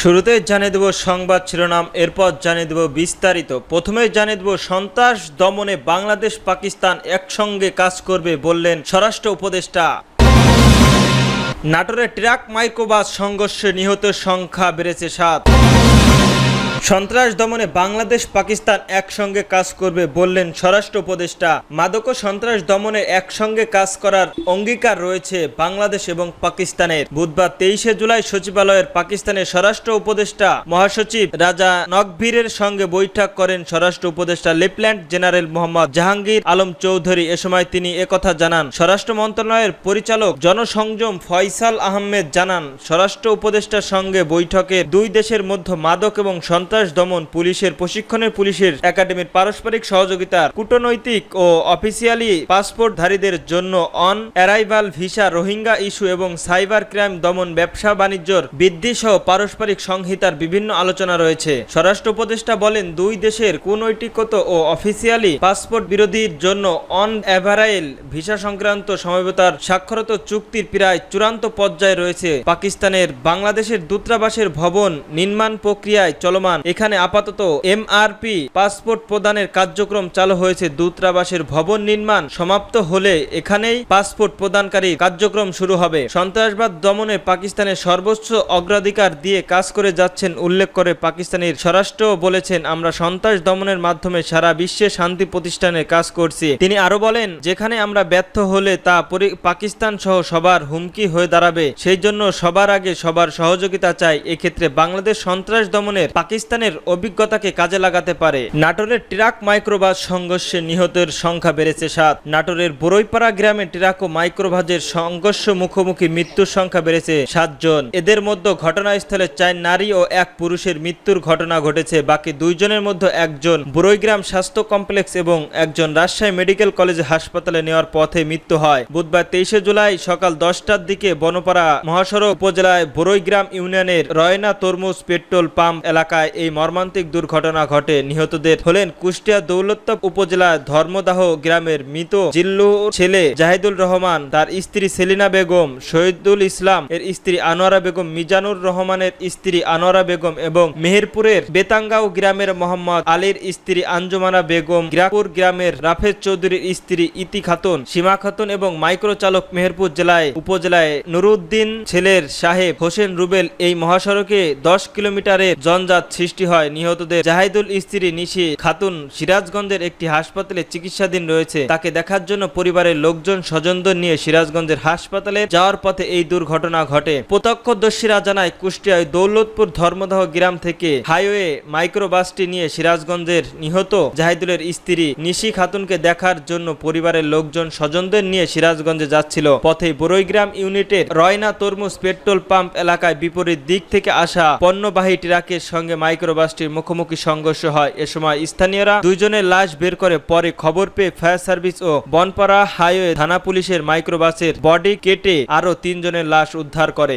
শুরুতে জানিয়ে দেব সংবাদ শিরোনাম, এরপর জানিয়ে দেব বিস্তারিত। প্রথমে জানিয়ে দেব, সন্ত্রাস দমনে বাংলাদেশ, পাকিস্তান একসঙ্গে কাজ করবে বললেন স্বরাষ্ট্র উপদেষ্টা। নাটোরে ট্রাক মাইক্রোবাস সংঘর্ষে নিহত সংখ্যা বেড়েছে সাত। সন্ত্রাস দমনে বাংলাদেশ পাকিস্তান একসঙ্গে কাজ করবে বললেন স্বরাষ্ট্র উপদেষ্টা। মাদক ও সন্ত্রাস দমনে একসঙ্গে কাজ করার অঙ্গীকার রয়েছে বাংলাদেশ এবং পাকিস্তানের। বুধবার তেইশে জুলাই সচিবালয়ের পাকিস্তানের স্বরাষ্ট্র উপদেষ্টা মহাসচিব রাজা নকভীরের সঙ্গে বৈঠক করেন স্বরাষ্ট্র উপদেষ্টা লেফটেন্যান্ট জেনারেল মোহাম্মদ জাহাঙ্গীর আলম চৌধুরী। এ সময় তিনি একথা জানান। স্বরাষ্ট্র মন্ত্রণালয়ের পরিচালক জনসংযম ফয়সাল আহমেদ জানান, স্বরাষ্ট্র উপদেষ্টার সঙ্গে বৈঠকে দুই দেশের মধ্যে মাদক এবং সন্ত্রাস দমন, পুলিশের প্রশিক্ষণের পুলিশের একাডেমির পারস্পরিক সহযোগিতার কূটনৈতিক ও অফিসিয়ালি পাসপোর্টধারীদের জন্য on arrival visa, Rohingya issue এবং সাইবার ক্রাইম দমন, ব্যবসা বাণিজ্যর বৃদ্ধি সহ পারস্পরিক সংহিতার বিভিন্ন আলোচনা রয়েছে। স্বরাষ্ট্র উপদেষ্টা বলেন, দুই দেশের কূনৈতিকত ও অফিসিয়ালি পাসপোর্ট বিরোধীর জন্য অন অ্যাভারাইল ভিসা সংক্রান্ত সমবেতার স্বাক্ষরত চুক্তির প্রায় চূড়ান্ত পর্যায়ে রয়েছে। পাকিস্তানের বাংলাদেশের দূতাবাসের ভবন নির্মাণ প্রক্রিয়ায় চলমান এখানে আপাতত এমআরপি পাসপোর্ট প্রদানের কার্যক্রম চালু হয়েছে। দূতাবাসের ভবন নির্মাণ সমাপ্ত হলে এখানেই পাসপোর্ট প্রদানকারী কার্যক্রম শুরু হবে। সন্ত্রাসবাদ দমনে পাকিস্তানের সর্বোচ্চ অগ্রাধিকার দিয়ে কাজ করে যাচ্ছেন উল্লেখ করে পাকিস্তানের স্বরাষ্ট্র বলেছেন, আমরা সন্ত্রাস দমনের মাধ্যমে সারা বিশ্বে শান্তি প্রতিষ্ঠানে কাজ করছি। তিনি আরও বলেন, যেখানে আমরা ব্যর্থ হলে তা পাকিস্তান সহ সবার হুমকি হয়ে দাঁড়াবে। সেই জন্য সবার আগে সবার সহযোগিতা চাই। এক্ষেত্রে বাংলাদেশ সন্ত্রাস দমনের পাকিস্তানের অভিজ্ঞতাকে কাজে লাগাতে পারে। নাটোরের ট্রাক মাইক্রোবাস সংঘর্ষে নিহতের সংখ্যা বেড়েছে সাত। নাটোরের বরৈপাড়া গ্রামে ট্রাক ও মাইক্রোবাসের সংঘর্ষ মুখোমুখি মৃত্যুর সংখ্যা বেড়েছে সাতজন এদের মধ্যে ঘটনাস্থলে চার নারী ও এক পুরুষের মৃত্যুর ঘটনা ঘটেছে। বাকি দুইজনের মধ্যে একজন বরৈগ্রাম স্বাস্থ্য কমপ্লেক্স এবং একজন রাজশাহী মেডিকেল কলেজ হাসপাতালে নেওয়ার পথে মৃত্যু হয়। বুধবার তেইশে জুলাই সকাল দশটার দিকে বনপাড়া মহাসড়ক উপজেলায় বরৈগ্রাম ইউনিয়নের রয়না তরমুজ পেট্রোল পাম্প এলাকায় এই মর্মান্তিক দুর্ঘটনা ঘটে নিহতদের হলেন কুষ্টিয়া দৌলতপ্প উপজেলা ধর্মদাহ গ্রামের মৃত জিল্লু ছেলে জাহিদুল রহমান, তার স্ত্রী সেলিনা বেগম, শহীদুল ইসলাম এর স্ত্রী আনোয়ারা বেগম, মিজানুর রহমানের স্ত্রী আনোয়ারা বেগম এবং মেহেরপুরের বেতাঙ্গাঁও গ্রামের মোহাম্মদ আলীর স্ত্রী আঞ্জুমানা বেগম, গ্রাপুর গ্রামের রাফেজ চৌধুরীর স্ত্রী ইতি খাতুন, সীমা খাতুন এবং মাইক্রো চালক মেহেরপুর জেলায় উপজেলায় নুরুদ্দিন ছেলের সাহেব হোসেন রুবেল এই মহাসড়কে দশ কিলোমিটারের জঞ্জাত সৃষ্টি হয়। নিহতদের জাহিদুল স্ত্রী নিশি খাতুন সিরাজগঞ্জের একটি হাসপাতালে চিকিৎসাধীন রয়েছে। তাকে দেখার জন্য পরিবারের লোকজন স্বজনদের নিয়ে সিরাজগঞ্জের হাসপাতালে যাওয়ার পথে এই দুর্ঘটনা ঘটে। প্রত্যক্ষদর্শীরা জানায়, কুষ্টিয়ায় দৌলতপুর ধর্মদাহ গ্রাম থেকে হাইওয়ে মাইক্রোবাসটি নিয়ে সিরাজগঞ্জের নিহত জাহিদুলের স্ত্রী নিশি খাতুনকে দেখার জন্য পরিবারের লোকজন স্বজনদের নিয়ে সিরাজগঞ্জে যাচ্ছিল। পথে বরৈগ্রাম ইউনিটের রয়না তরমুজ পেট্রোল পাম্প এলাকায় বিপরীত দিক থেকে আসা পণ্যবাহী ট্রাকের সঙ্গে মাইক্রোবাসটির মুখোমুখি সংঘর্ষ হয়। এ সময় স্থানীয়রা দুইজনের লাশ বের করে পরে খবর পেয়ে ফায়ার সার্ভিস ও বনপাড়া হাইওয়ে থানা পুলিশের মাইক্রোবাসের বডি কেটে আরও তিনজনের লাশ উদ্ধার করে।